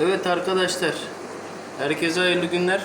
Evet arkadaşlar, herkese hayırlı günler.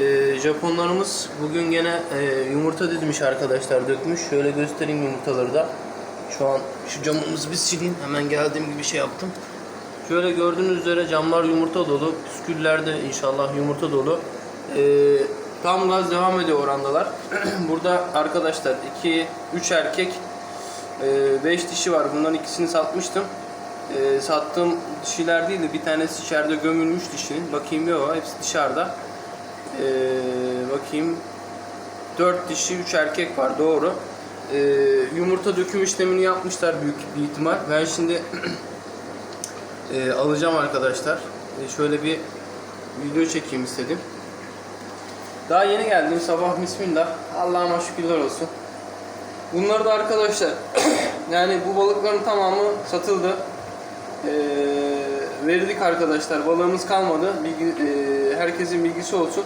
Ee, Japonlarımız bugün gene e, yumurta dizmiş arkadaşlar, dökmüş. Şöyle göstereyim yumurtaları da. Şu an şu camımızı bir sileyim. Hemen geldiğim gibi şey yaptım. Şöyle gördüğünüz üzere camlar yumurta dolu. Püsküller de inşallah yumurta dolu. Ee, tam gaz devam ediyor orandalar. Burada arkadaşlar 2 3 erkek 5 dişi var. Bunların ikisini satmıştım. Ee, sattığım dişiler değil de bir tanesi içeride gömülmüş dişinin. Bakayım yok hepsi dışarıda. Ee, bakayım 4 dişi 3 erkek var doğru. Ee, yumurta döküm işlemini yapmışlar büyük bir ihtimal. Ben şimdi e, alacağım arkadaşlar. E, şöyle bir video çekeyim istedim. Daha yeni geldim sabah bismillah. Allah'ıma şükürler olsun. Bunlar da arkadaşlar yani bu balıkların tamamı satıldı. Ee, verdik arkadaşlar. Balığımız kalmadı. Bilgi, e, herkesin bilgisi olsun.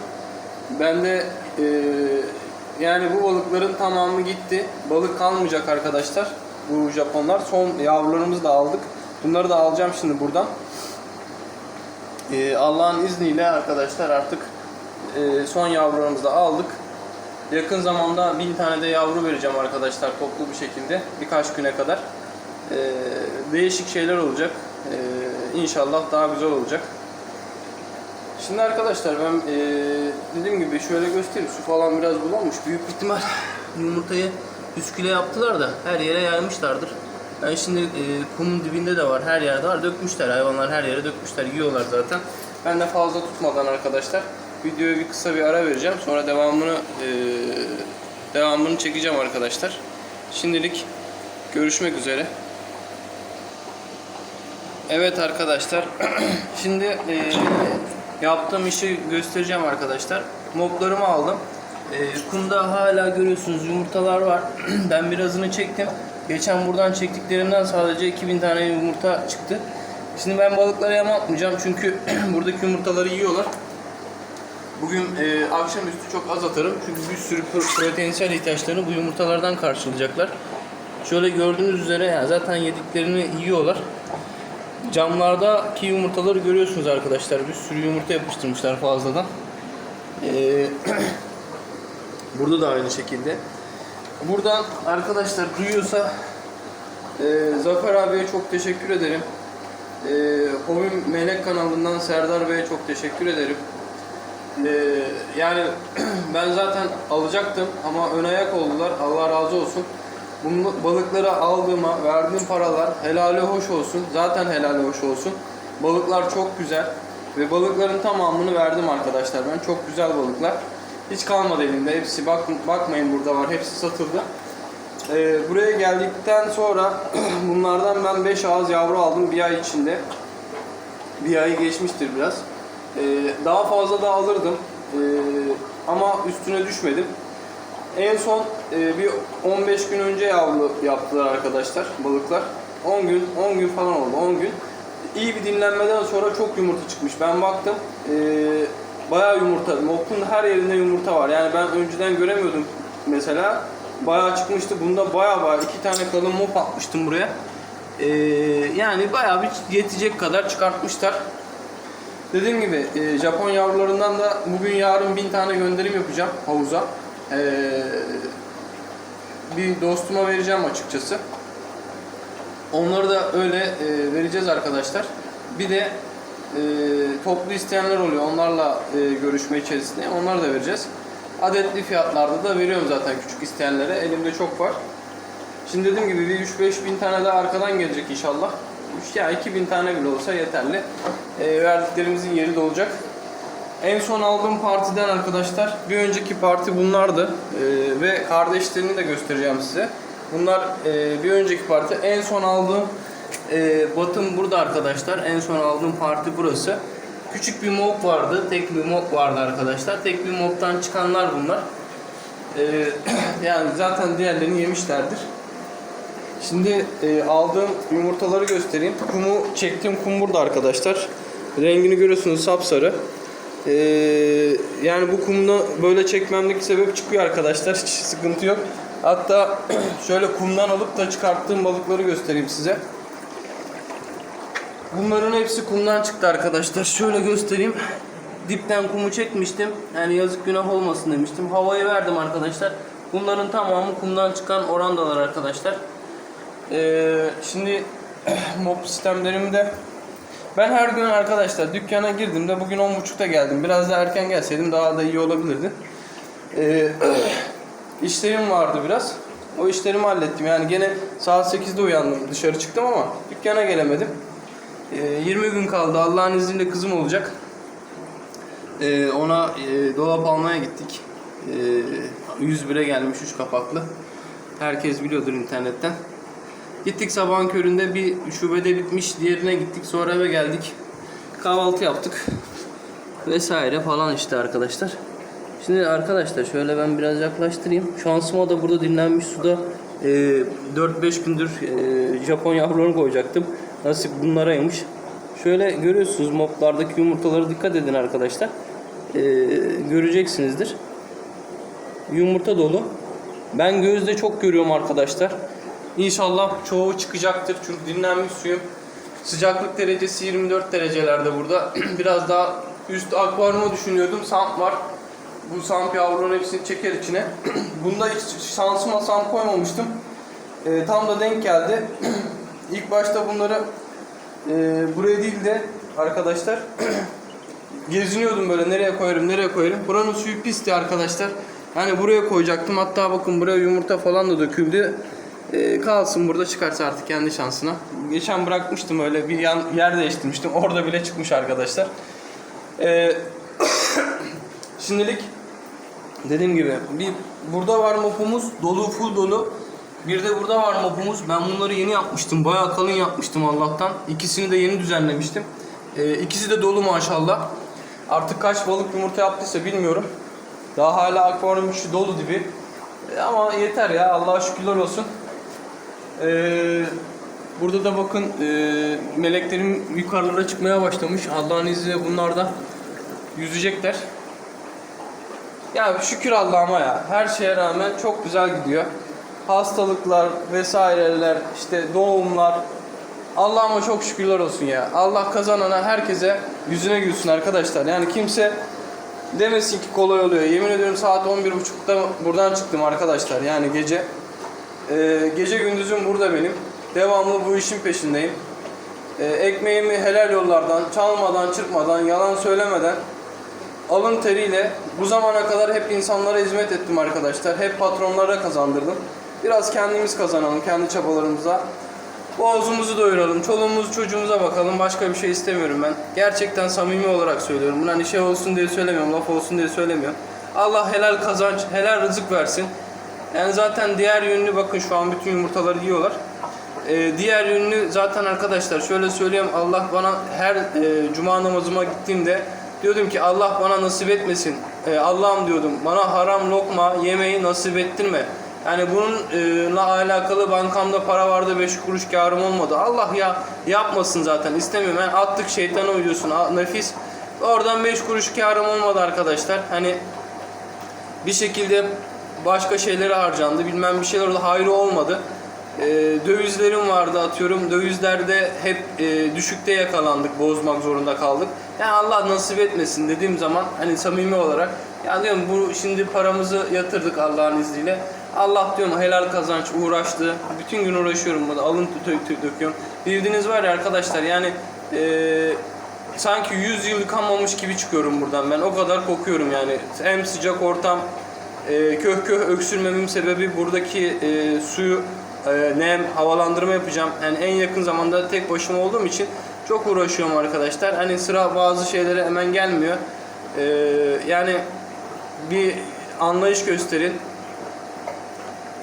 Ben de e, yani bu balıkların tamamı gitti. Balık kalmayacak arkadaşlar. Bu Japonlar. Son yavrularımızı da aldık. Bunları da alacağım şimdi buradan. Ee, Allah'ın izniyle arkadaşlar artık e, son yavrularımızı da aldık. Yakın zamanda bin tane de yavru vereceğim arkadaşlar toplu bir şekilde birkaç güne kadar. Ee, değişik şeyler olacak. Ee, inşallah daha güzel olacak. Şimdi arkadaşlar ben e, dediğim gibi şöyle göstereyim. Su falan biraz bulanmış. Büyük ihtimal yumurtayı püsküle yaptılar da her yere yaymışlardır. Ben şimdi e, kumun dibinde de var. Her yerde var. Dökmüşler. Hayvanlar her yere dökmüşler. Yiyorlar zaten. Ben de fazla tutmadan arkadaşlar videoya bir kısa bir ara vereceğim. Sonra devamını e, devamını çekeceğim arkadaşlar. Şimdilik görüşmek üzere. Evet arkadaşlar. Şimdi e, yaptığım işi göstereceğim arkadaşlar. Moplarımı aldım. E, kumda hala görüyorsunuz yumurtalar var. ben birazını çektim. Geçen buradan çektiklerimden sadece 2000 tane yumurta çıktı. Şimdi ben balıklara yem atmayacağım çünkü buradaki yumurtaları yiyorlar. Bugün e, akşamüstü çok az atarım çünkü bir sürü proteinsel ihtiyaçlarını bu yumurtalardan karşılayacaklar. Şöyle gördüğünüz üzere yani zaten yediklerini yiyorlar. Camlardaki yumurtaları görüyorsunuz arkadaşlar. Bir sürü yumurta yapıştırmışlar fazladan. Ee, burada da aynı şekilde. Buradan arkadaşlar duyuyorsa e, Zafer abiye çok teşekkür ederim. E, Hobim Melek kanalından Serdar Bey'e çok teşekkür ederim. E, yani ben zaten alacaktım ama ön ayak oldular. Allah razı olsun. Bu balıkları aldığıma verdiğim paralar helali hoş olsun. Zaten helali hoş olsun. Balıklar çok güzel. Ve balıkların tamamını verdim arkadaşlar ben. Çok güzel balıklar. Hiç kalmadı elimde. Hepsi bak, bakmayın burada var. Hepsi satıldı. Ee, buraya geldikten sonra bunlardan ben 5 ağız yavru aldım bir ay içinde. Bir ayı geçmiştir biraz. Ee, daha fazla da alırdım. Ee, ama üstüne düşmedim. En son e, bir 15 gün önce yavru yaptılar arkadaşlar balıklar. 10 gün 10 gün falan oldu 10 gün. İyi bir dinlenmeden sonra çok yumurta çıkmış. Ben baktım e, bayağı yumurta. Mopun her yerinde yumurta var. Yani ben önceden göremiyordum mesela. Bayağı çıkmıştı. Bunda bayağı bayağı iki tane kalın mop atmıştım buraya. E, yani bayağı bir yetecek kadar çıkartmışlar. Dediğim gibi e, Japon yavrularından da bugün yarın bin tane gönderim yapacağım havuza. E, bir dostuma vereceğim açıkçası. Onları da öyle e, vereceğiz arkadaşlar. Bir de e, toplu isteyenler oluyor. Onlarla e, görüşme içerisinde. Onları da vereceğiz. Adetli fiyatlarda da veriyorum zaten küçük isteyenlere. Elimde çok var. Şimdi dediğim gibi bir 3-5 bin tane daha arkadan gelecek inşallah. 3 ya 2 bin tane bile olsa yeterli. E, verdiklerimizin yeri dolacak. En son aldığım partiden arkadaşlar bir önceki parti bunlardı Ee, ve kardeşlerini de göstereceğim size. Bunlar e, bir önceki parti. En son aldığım e, batım burada arkadaşlar. En son aldığım parti burası. Küçük bir mob vardı. Tek bir mob vardı arkadaşlar. Tek bir mobtan çıkanlar bunlar. Ee, yani zaten diğerlerini yemişlerdir. Şimdi e, aldığım yumurtaları göstereyim. Kumu çektiğim kum burada arkadaşlar. Rengini görüyorsunuz sapsarı. Ee, yani bu kumda böyle çekmemdeki sebep çıkıyor arkadaşlar. Hiç sıkıntı yok. Hatta şöyle kumdan alıp da çıkarttığım balıkları göstereyim size. Bunların hepsi kumdan çıktı arkadaşlar. Şöyle göstereyim. Dipten kumu çekmiştim. Yani yazık günah olmasın demiştim. Havayı verdim arkadaşlar. Bunların tamamı kumdan çıkan orandalar arkadaşlar. Ee, şimdi mop sistemlerimde ben her gün arkadaşlar dükkana girdiğimde bugün 10.30'da geldim. Biraz daha erken gelseydim daha da iyi olabilirdi. Ee, işlerim vardı biraz. O işlerimi hallettim. Yani gene saat 8'de uyandım. Dışarı çıktım ama dükkana gelemedim. Ee, 20 gün kaldı. Allah'ın izniyle kızım olacak. Ee, ona e, dolap almaya gittik. Ee, 101'e gelmiş 3 kapaklı. Herkes biliyordur internetten. Gittik sabahın köründe bir şubede bitmiş diğerine gittik sonra eve geldik. Kahvaltı yaptık. Vesaire falan işte arkadaşlar. Şimdi arkadaşlar şöyle ben biraz yaklaştırayım. Şansıma da burada dinlenmiş suda e, 4-5 gündür e, Japon yavrularını koyacaktım. Nasip bunlaraymış. Şöyle görüyorsunuz moplardaki yumurtalara dikkat edin arkadaşlar. E, göreceksinizdir. Yumurta dolu. Ben gözde çok görüyorum arkadaşlar. İnşallah çoğu çıkacaktır çünkü dinlenmiş suyum. Sıcaklık derecesi 24 derecelerde burada. Biraz daha üst akvaryuma düşünüyordum. Samp var. Bu samp yavruların hepsini çeker içine. Bunda hiç şansıma samp koymamıştım. Ee, tam da denk geldi. İlk başta bunları e, buraya değil de arkadaşlar geziniyordum böyle nereye koyarım nereye koyarım. Buranın suyu pisti arkadaşlar. Hani buraya koyacaktım. Hatta bakın buraya yumurta falan da döküldü. Ee, kalsın burada çıkarsa artık kendi şansına. Geçen bırakmıştım öyle bir yan, yer değiştirmiştim. Orada bile çıkmış arkadaşlar. Ee, şimdilik dediğim gibi bir burada var mopumuz dolu full dolu. Bir de burada var mopumuz. Ben bunları yeni yapmıştım. Bayağı kalın yapmıştım Allah'tan. İkisini de yeni düzenlemiştim. Ee, ikisi de dolu maşallah. Artık kaç balık yumurta yaptıysa bilmiyorum. Daha hala akvaryum içi dolu dibi. Ee, ama yeter ya Allah'a şükürler olsun. Ee, burada da bakın e, meleklerim yukarılara çıkmaya başlamış. Allah'ın izniyle bunlar da yüzecekler. Ya şükür Allah'ıma ya. Her şeye rağmen çok güzel gidiyor. Hastalıklar vesaireler, işte doğumlar. Allah'ıma çok şükürler olsun ya. Allah kazanana herkese yüzüne gülsün arkadaşlar. Yani kimse demesin ki kolay oluyor. Yemin ediyorum saat 11.30'da buradan çıktım arkadaşlar. Yani gece. Ee, gece gündüzüm burada benim. Devamlı bu işin peşindeyim. Ee, ekmeğimi helal yollardan, çalmadan, çırpmadan, yalan söylemeden alın teriyle bu zamana kadar hep insanlara hizmet ettim arkadaşlar. Hep patronlara kazandırdım. Biraz kendimiz kazanalım kendi çabalarımıza. Boğazımızı doyuralım, çoluğumuzu çocuğumuza bakalım. Başka bir şey istemiyorum ben. Gerçekten samimi olarak söylüyorum. Bunu hani şey olsun diye söylemiyorum, laf olsun diye söylemiyorum. Allah helal kazanç, helal rızık versin. Yani zaten diğer yönlü bakın şu an bütün yumurtaları yiyorlar. Ee, diğer yönlü zaten arkadaşlar şöyle söyleyeyim Allah bana her e, cuma namazıma gittiğimde diyordum ki Allah bana nasip etmesin. Ee, Allah'ım diyordum bana haram lokma yemeği nasip ettirme. Yani bununla alakalı bankamda para vardı 5 kuruş karım olmadı. Allah ya yapmasın zaten istemiyorum. Ben attık şeytana uyuyorsun nefis. Oradan 5 kuruş karım olmadı arkadaşlar. Hani bir şekilde başka şeylere harcandı. Bilmem bir şeyler oldu. Hayrı olmadı. Ee, dövizlerim vardı atıyorum. Dövizlerde hep e, düşükte yakalandık. Bozmak zorunda kaldık. Yani Allah nasip etmesin dediğim zaman hani samimi olarak ya diyorum bu şimdi paramızı yatırdık Allah'ın izniyle. Allah diyorum helal kazanç uğraştı. Bütün gün uğraşıyorum burada. Alın döküyorum. Bildiğiniz var ya arkadaşlar yani eee sanki 100 yıl yıkanmamış gibi çıkıyorum buradan ben. O kadar kokuyorum yani. Hem sıcak ortam, e, köh köh öksürmemin sebebi buradaki e, suyu e, nem, havalandırma yapacağım. Yani en yakın zamanda tek başıma olduğum için çok uğraşıyorum arkadaşlar. Hani sıra bazı şeylere hemen gelmiyor. E, yani bir anlayış gösterin.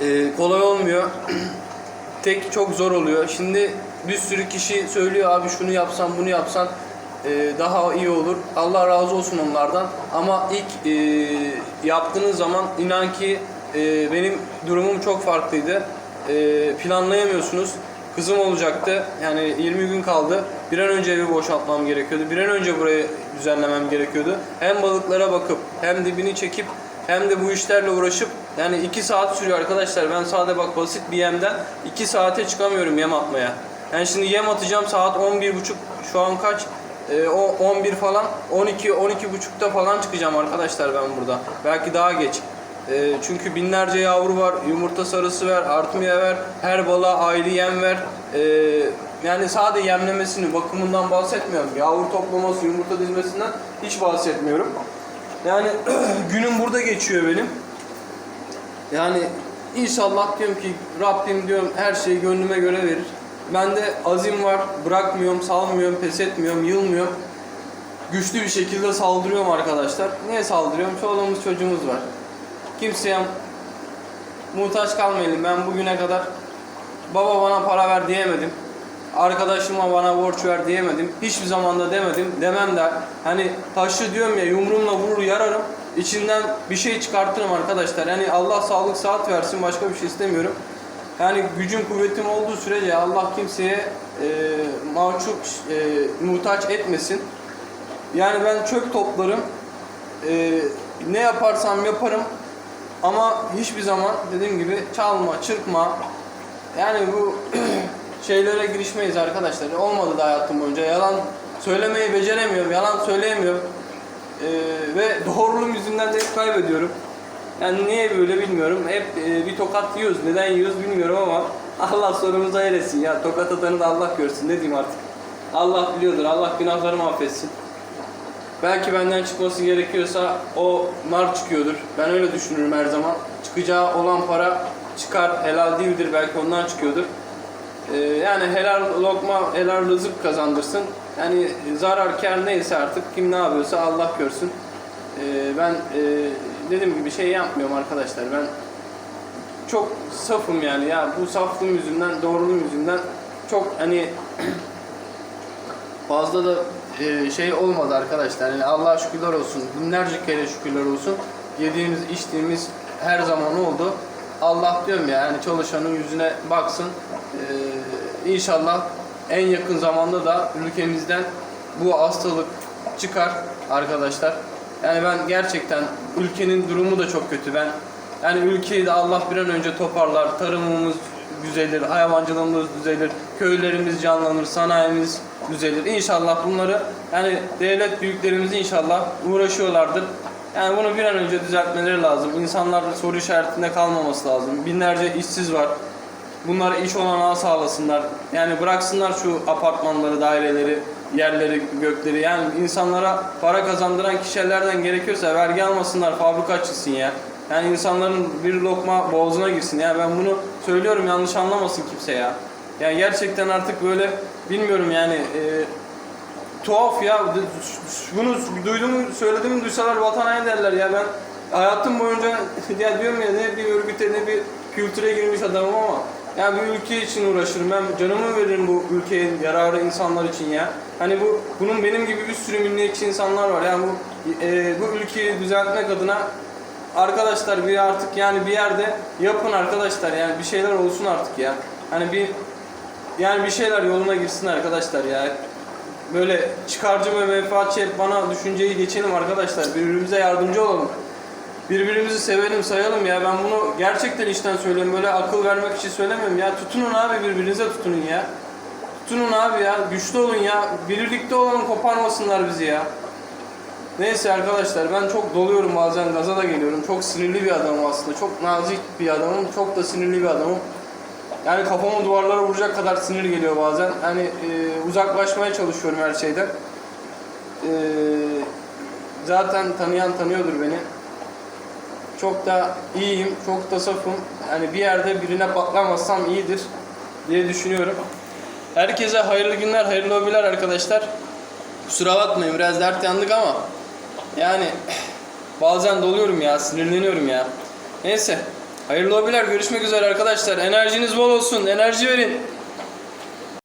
E, kolay olmuyor. tek çok zor oluyor. Şimdi bir sürü kişi söylüyor abi şunu yapsan bunu yapsan e, daha iyi olur. Allah razı olsun onlardan. Ama ilk e, yaptığınız zaman inan ki e, benim durumum çok farklıydı. E, planlayamıyorsunuz. Kızım olacaktı. Yani 20 gün kaldı. Bir an önce evi boşaltmam gerekiyordu. Bir an önce burayı düzenlemem gerekiyordu. Hem balıklara bakıp hem dibini çekip hem de bu işlerle uğraşıp yani 2 saat sürüyor arkadaşlar. Ben sadece bak basit bir yemden 2 saate çıkamıyorum yem atmaya. Yani şimdi yem atacağım saat 11.30 Şu an kaç? Ee, o 11 falan 12 12 buçukta falan çıkacağım arkadaşlar ben burada. Belki daha geç. Ee, çünkü binlerce yavru var. Yumurta sarısı ver, artmaya ver. Her balığa ayrı yem ver. Ee, yani sadece yemlemesini, bakımından bahsetmiyorum. Yavru toplaması, yumurta dizmesinden hiç bahsetmiyorum. Yani günüm burada geçiyor benim. Yani inşallah diyorum ki Rabbim diyorum her şeyi gönlüme göre verir. Bende azim var, bırakmıyorum, salmıyorum, pes etmiyorum, yılmıyorum. Güçlü bir şekilde saldırıyorum arkadaşlar. Niye saldırıyorum? Çoluğumuz çocuğumuz var. Kimseye muhtaç kalmayalım. Ben bugüne kadar baba bana para ver diyemedim. Arkadaşıma bana borç ver diyemedim. Hiçbir zaman da demedim. Demem de hani taşı diyorum ya yumruğumla vurur yararım. İçinden bir şey çıkartırım arkadaşlar. Yani Allah sağlık saat versin başka bir şey istemiyorum. Yani gücüm kuvvetim olduğu sürece Allah kimseye e, mahcup e, muhtaç etmesin. Yani ben çöp toplarım. E, ne yaparsam yaparım. Ama hiçbir zaman dediğim gibi çalma, çırpma. Yani bu şeylere girişmeyiz arkadaşlar. Olmadı da hayatım boyunca. Yalan söylemeyi beceremiyorum. Yalan söyleyemiyorum. Ee, ve doğruluğum yüzünden de kaybediyorum. Yani niye böyle bilmiyorum. Hep e, bir tokat yiyoruz. Neden yiyoruz bilmiyorum ama Allah sorumuzu eylesin ya. Tokat atanı da Allah görsün. Ne diyeyim artık. Allah biliyordur. Allah günahlarımı affetsin. Belki benden çıkması gerekiyorsa o nar çıkıyordur. Ben öyle düşünürüm her zaman. Çıkacağı olan para çıkar, helal değildir belki ondan çıkıyordur. Ee, yani helal lokma, helal rızık kazandırsın. Yani zarar kar neyse artık kim ne yapıyorsa Allah görsün. Ee, ben e, dediğim gibi şey yapmıyorum arkadaşlar. Ben çok safım yani ya bu saflığım yüzünden, doğruluğum yüzünden çok hani fazla da e, şey olmadı arkadaşlar. Yani Allah'a şükürler olsun. Binlerce kere şükürler olsun. Yediğimiz, içtiğimiz her zaman oldu. Allah diyorum ya yani çalışanın yüzüne baksın. Ee, inşallah en yakın zamanda da ülkemizden bu hastalık çıkar arkadaşlar. Yani ben gerçekten ülkenin durumu da çok kötü. Ben yani ülkeyi de Allah bir an önce toparlar. Tarımımız düzelir, hayvancılığımız düzelir, köylerimiz canlanır, sanayimiz düzelir. İnşallah bunları yani devlet büyüklerimiz inşallah uğraşıyorlardır. Yani bunu bir an önce düzeltmeleri lazım. İnsanlar soru işaretinde kalmaması lazım. Binlerce işsiz var. Bunlara iş olanağı sağlasınlar. Yani bıraksınlar şu apartmanları, daireleri, yerleri, gökleri. Yani insanlara para kazandıran kişilerden gerekiyorsa vergi almasınlar, fabrika açılsın ya. Yani insanların bir lokma boğazına girsin. Yani ben bunu söylüyorum yanlış anlamasın kimse ya. Yani gerçekten artık böyle bilmiyorum yani e, tuhaf ya. Bunu duyduğumu söylediğimi duysalar vatan haini derler ya ben hayatım boyunca ya diyorum ya ne bir örgüte ne bir kültüre girmiş adamım ama yani bir ülke için uğraşırım. Ben canımı veririm bu ülkeye yararı insanlar için ya. Hani bu bunun benim gibi bir sürü milliyetçi insanlar var. Yani bu e, bu ülkeyi düzeltmek adına arkadaşlar bir artık yani bir yerde yapın arkadaşlar yani bir şeyler olsun artık ya. Hani bir yani bir şeyler yoluna girsin arkadaşlar ya. Böyle çıkarcı ve menfaatçi bana düşünceyi geçelim arkadaşlar. Birbirimize yardımcı olalım. Birbirimizi sevelim, sayalım ya. Ben bunu gerçekten içten söylüyorum. Böyle akıl vermek için söylemiyorum ya. Tutunun abi birbirinize tutunun ya. Tutunun abi ya. Güçlü olun ya. Birlikte olalım koparmasınlar bizi ya. Neyse arkadaşlar ben çok doluyorum bazen gaza da geliyorum. Çok sinirli bir adamım aslında. Çok nazik bir adamım. Çok da sinirli bir adamım. Yani kafamı duvarlara vuracak kadar sinir geliyor bazen. Hani e, uzaklaşmaya çalışıyorum her şeyden. E, zaten tanıyan tanıyordur beni. Çok da iyiyim, çok da safım. Yani bir yerde birine patlamazsam iyidir diye düşünüyorum. Herkese hayırlı günler, hayırlı hobiler arkadaşlar. Kusura bakmayın biraz dert yandık ama yani bazen doluyorum ya, sinirleniyorum ya. Neyse, hayırlı hobiler, görüşmek üzere arkadaşlar. Enerjiniz bol olsun, enerji verin.